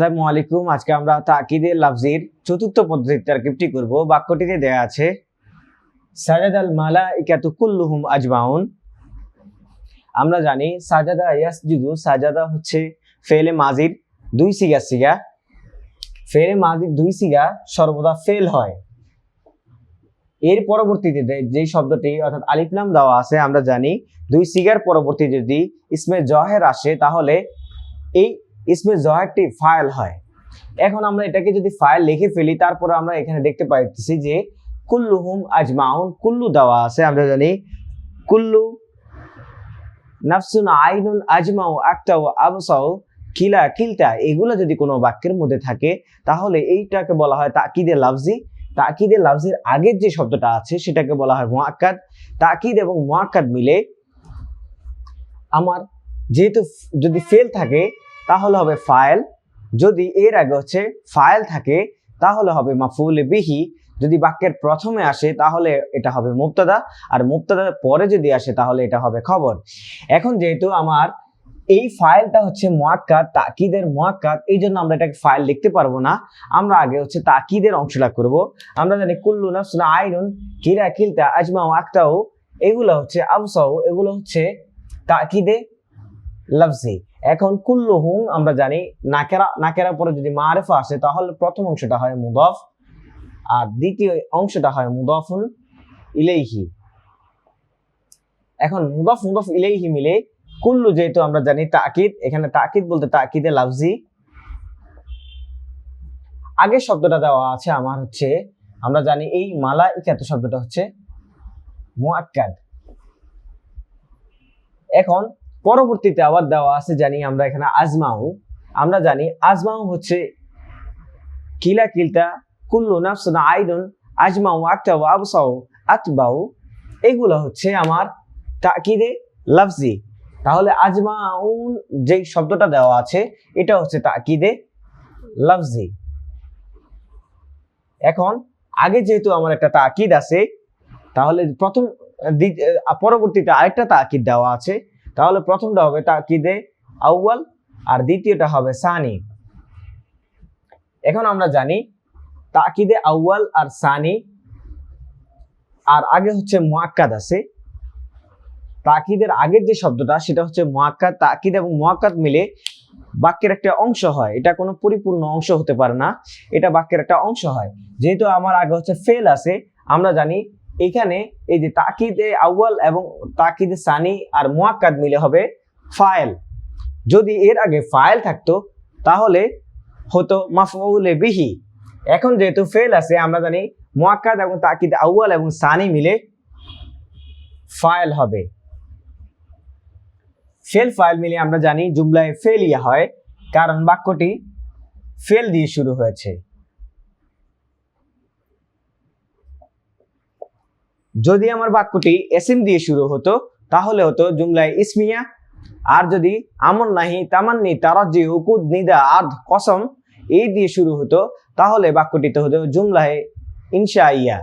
আসসালামু আলাইকুম। আজকে আমরা তাকিদে লাফজির চতুর্থ পদ্ধতির তারকিবটি করব। বাক্যটিতে দেয়া আছে সাজাদ আল মালা ইকাতু কুল্লুহুম আজমাউন। আমরা জানি সাজাদা ইয়াসজুদু, সাজাদা হচ্ছে ফেলে মাজির দুই সিগা সিগা। ফেলে মাজির দুই সিগা সর্বদা ফেল হয়। এর পরবর্তীতে যেই শব্দটি অর্থাৎ আলিফলাম দেওয়া আছে, আমরা জানি দুই সিগার পরবর্তী যদি ইসমে জহের আসে, তাহলে এই ইসমে জহেরটি ফাইল হয়। এখন আমরা এটাকে যদি ফাইল লিখে ফেলি, তারপর আমরা এখানে দেখতে পাইতেছি যে কুল্লু হুম আজমাউন, কুল্লু দেওয়া আছে, আমরা জানি। কুল্লু নাফসুন আইনুন আজমাউ একটাও আবসাও কিলা কিলতা, এগুলো যদি কোনো বাক্যের মধ্যে থাকে, তাহলে এইটাকে বলা হয় তাকিদে লাফজি। তাকিদে লাফজির আগের যে শব্দটা আছে, সেটাকে বলা হয় মোয়াক্কাদ তাকিদ এবং মোয়াক্কাদ মিলে আমার যেহেতু যদি ফেল থাকে তাহলে হবে ফাইল যদি এর আগে হচ্ছে ফাইল থাকে, তাহলে হবে মাফুল বিহি। যদি বাক্যের প্রথমে আসে, তাহলে এটা হবে মুক্তাদা আর মুক্তাদার পরে যদি আসে, তাহলে এটা হবে খবর। এখন যেহেতু আমার এই ফাইলটা হচ্ছে মোয়াক্কাত তাকিদের মোয়াক্কাত এই জন্য আমরা এটাকে ফাইল লিখতে পারব না। আমরা আগে হচ্ছে তাকিদের অংশটা করব। আমরা জানি কুল্লু নাফসুন আইনুন কিরা কিলতা আজমাও আকতাও এগুলো হচ্ছে আবসাও এগুলো হচ্ছে তাকিদে লাফজি। এখন কুল্লুহুম আমরা জানি নাকেরা নাকেরা পরে যদি মারেফা আসে, তাহলে প্রথম অংশটা হয় মুদফ, আর দ্বিতীয় অংশটা হয় মুদফুন ইলেইহি। এখন মুদফ মুদফ ইলেইহি মিলে কুল্লু যেহেতু আমরা জানি তাকিদ, এখানে তাকিদ বলতে তাকিদে লাফজি। আগের শব্দটা দেওয়া আছে আমার হচ্ছে, আমরা জানি এই মালা ইকাত শব্দটা হচ্ছে মুআক্কাদ। এখন পরবর্তীতে আবার দেওয়া আছে জানি আমরা এখানে আজমাউ আমরা জানি আজমাউ হচ্ছে কিলা কিলতা কুল্লু নাফসুন আইনুন আজমাউ আকটাও আবসাউ আতবাউ এগুলো হচ্ছে আমার তাকিদে লাফজি। তাহলে আজমাউন যে শব্দটা দেওয়া আছে, এটা হচ্ছে তাকিদে লাফজি। এখন আগে যেহেতু আমার একটা তাকিদ আছে, তাহলে প্রথম পরবর্তীতে আরেকটা তাকিদ দেওয়া আছে তাহলে প্রথমটা হবে তাকিদে আউয়াল, আর দ্বিতীয়টা হবে সানি। এখন আমরা জানি তাকিদে আউয়াল আর সানি। আর আগে হচ্ছে মোয়াক্কাদ আছে। তাকিদের আগের যে শব্দটা, সেটা হচ্ছে মোয়াক্কাদ তাকিদ এবং মোয়াক্কাদ মিলে বাক্যের একটা অংশ হয়। এটা কোনো পরিপূর্ণ অংশ হতে পারে না। এটা বাক্যের একটা অংশ হয়। যেহেতু আমার আগে হচ্ছে ফেল আছে, আমরা জানি এখানে এই যে তাকিদে আউয়াল এবং তাকিদে সানি আর মোয়াক্কাদ মিলে হবে ফায়েল। যদি এর আগে ফাইল থাকতো, তাহলে হতো মাফউলে বিহি। এখন যেহেতু ফেল আছে, আমরা জানি মোয়াক্কাদ এবং তাকিদ আউয়াল এবং সানি মিলে ফায়েল হবে। ফেল ফাইল মিলে আমরা জানি জুমলায় ফেলিয়া হয়, কারণ বাক্যটি ফেল দিয়ে শুরু হয়েছে। যদি আমার বাক্যটি এসিম দিয়ে শুরু হতো, তাহলে হতো জুমলায় ইসমিয়া। আর যদি আমন নাহি তামান্নি তারাজি উকুদ নিদা আর্ধ কসম, এই দিয়ে শুরু হতো, তাহলে বাক্যটিতে হতো জুমলায় ইনশাইয়া।